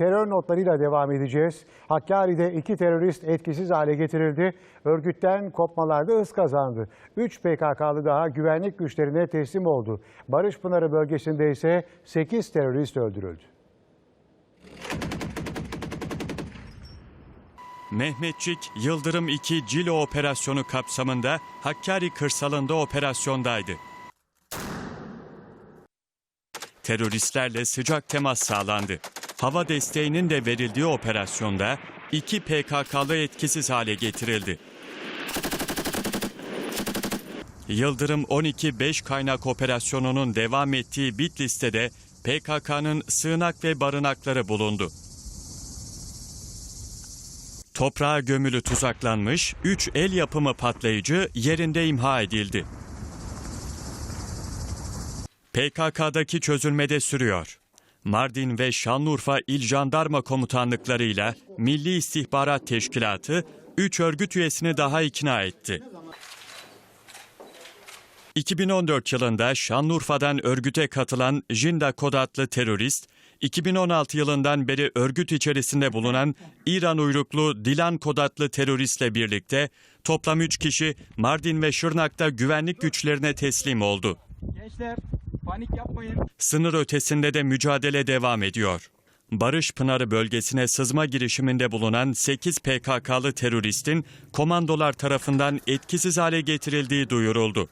terör notlarıyla devam edeceğiz. Hakkari'de iki terörist etkisiz hale getirildi. Örgütten kopmalarda hız kazandı. 3 PKK'lı daha güvenlik güçlerine teslim oldu. Barış Pınarı bölgesinde ise 8 terörist öldürüldü. Mehmetçik Yıldırım 2 Cilo operasyonu kapsamında Hakkari kırsalında operasyondaydı. Teröristlerle sıcak temas sağlandı. Hava desteğinin de verildiği operasyonda iki PKK'lı etkisiz hale getirildi. Yıldırım 12-5 kaynak operasyonunun devam ettiği Bitlis'te de PKK'nın sığınak ve barınakları bulundu. Toprağa gömülü tuzaklanmış 3 el yapımı patlayıcı yerinde imha edildi. PKK'daki çözülmede sürüyor. Mardin ve Şanlıurfa İl Jandarma Komutanlıklarıyla Milli İstihbarat Teşkilatı 3 örgüt üyesini daha ikna etti. 2014 yılında Şanlıurfa'dan örgüte katılan Jinda Kod adlı terörist, 2016 yılından beri örgüt içerisinde bulunan İran uyruklu Dilan Kod adlı teröristle birlikte toplam 3 kişi Mardin ve Şırnak'ta güvenlik güçlerine teslim oldu. Gençler panik yapmayın. Sınır ötesinde de mücadele devam ediyor. Barış Pınarı bölgesine sızma girişiminde bulunan 8 PKK'lı teröristin komandolar tarafından etkisiz hale getirildiği duyuruldu.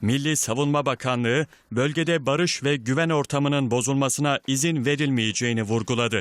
Milli Savunma Bakanlığı bölgede barış ve güven ortamının bozulmasına izin verilmeyeceğini vurguladı.